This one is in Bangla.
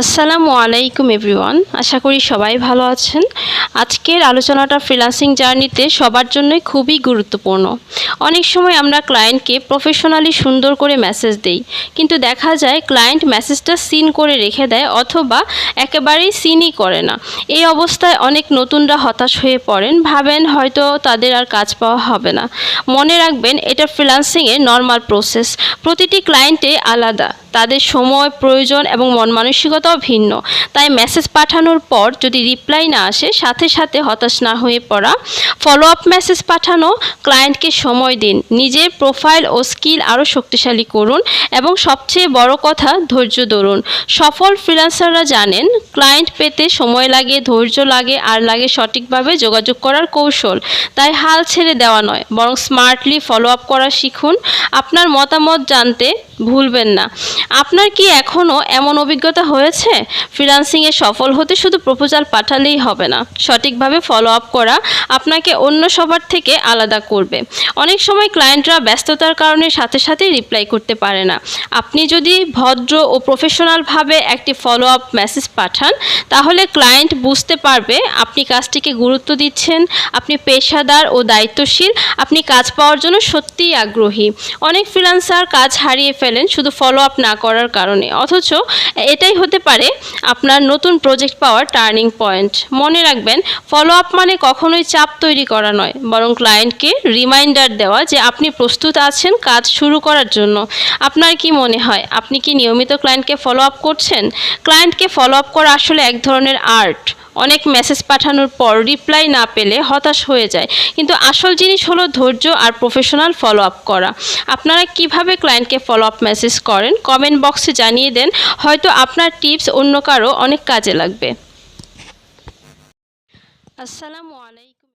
আসসালামু আলাইকুম এভরিওয়ান, আশা করি সবাই ভালো আছেন। আজকের আলোচনাটা ফ্রিলান্সিং জার্নিতে সবার জন্যই খুবই গুরুত্বপূর্ণ। অনেক সময় আমরা ক্লায়েন্টকে প্রফেশনালি সুন্দর করে মেসেজ দেই, কিন্তু দেখা যায় ক্লায়েন্ট মেসেজটা সিন করে রেখে দেয় অথবা একেবারেই সিনই করে না। এই অবস্থায় অনেক নতুনরা হতাশ হয়ে পড়েন, ভাবেন হয়তো তাদের আর কাজ পাওয়া হবে না। মনে রাখবেন, এটা ফ্রিলান্সিংয়ের নর্মাল প্রসেস প্রতিটি ক্লায়েন্টে আলাদা। তাদের সময়, প্রয়োজন এবং মন মানসিকতাও ভিন্ন। তাই মেসেজ পাঠানোর পর যদি রিপ্লাই না আসে, সাথে সাথে হতাশ না হয়ে পড়া। ফলো আপ মেসেজ পাঠানো ক্লায়েন্টকে সময় দিন। নিজের প্রোফাইল ও স্কিল আরও শক্তিশালী করুন এবং সবচেয়ে বড় কথা, ধৈর্য ধরুন। সফল ফ্রিল্যান্সাররা জানেন ক্লায়েন্ট পেতে সময় লাগে, ধৈর্য লাগে, আর লাগে সঠিকভাবে যোগাযোগ করার কৌশল। তাই হাল ছেড়ে দেওয়া নয়, বরং স্মার্টলি ফলো আপ করা শিখুন। আপনার মতামত জানতে ভুলবেন না। আপনার কি এখনও এমন অভিজ্ঞতা হয়েছে? ফ্রিল্যান্সিংয়ে সফল হতে শুধু প্রপোজাল পাঠালেই হবে না। সঠিকভাবে ফলো আপ করা আপনাকে অন্য সবার থেকে আলাদা করবে। অনেক সময় ক্লায়েন্টরা ব্যস্ততার কারণে সাথে সাথে রিপ্লাই করতে পারে না। আপনি যদি ভদ্র ও প্রফেশনালভাবে একটি ফলো আপ মেসেজ পাঠান, তাহলে ক্লায়েন্ট বুঝতে পারবে আপনি কাজটিকে গুরুত্ব দিচ্ছেন, আপনি পেশাদার ও দায়িত্বশীল, আপনি কাজ পাওয়ার জন্য সত্যিই আগ্রহী। অনেক ফ্রিল্যান্সার কাজ হারিয়ে ফেলেন শুধু ফলো আপ না করার কারণে। অথচ এটাই হতে পারে আপনার নতুন প্রজেক্ট পাওয়ার টার্নিং পয়েন্ট মনে রাখবেন ফলো আপ মানে কখনোই চাপ তৈরি করা নয়, বরং ক্লায়েন্টকে রিমাইন্ডার দেওয়া যে আপনি প্রস্তুত আছেন কাজ শুরু করার জন্য। আপনার কি মনে হয়, আপনি কি নিয়মিত ক্লায়েন্টকে ফলো আপ করছেন? ক্লায়েন্টকে ফলো আপ করা আসলে এক ধরনের আর্ট অনেক মেসেজ পাঠানোর পর রিপ্লাই না পেলে হতাশ হয়ে যায়। কিন্তু আসল জিনিস হলো ধৈর্য আর প্রফেশনাল ফলো আপ করা। আপনারা কীভাবে ক্লায়েন্টকে ফলো আপ মেসেজ করেন? কমেন্ট বক্সে জানিয়ে দেন। হয়তো আপনার টিপস অন্য কারও অনেক কাজে লাগবে। আসসালামু আলাইকুম।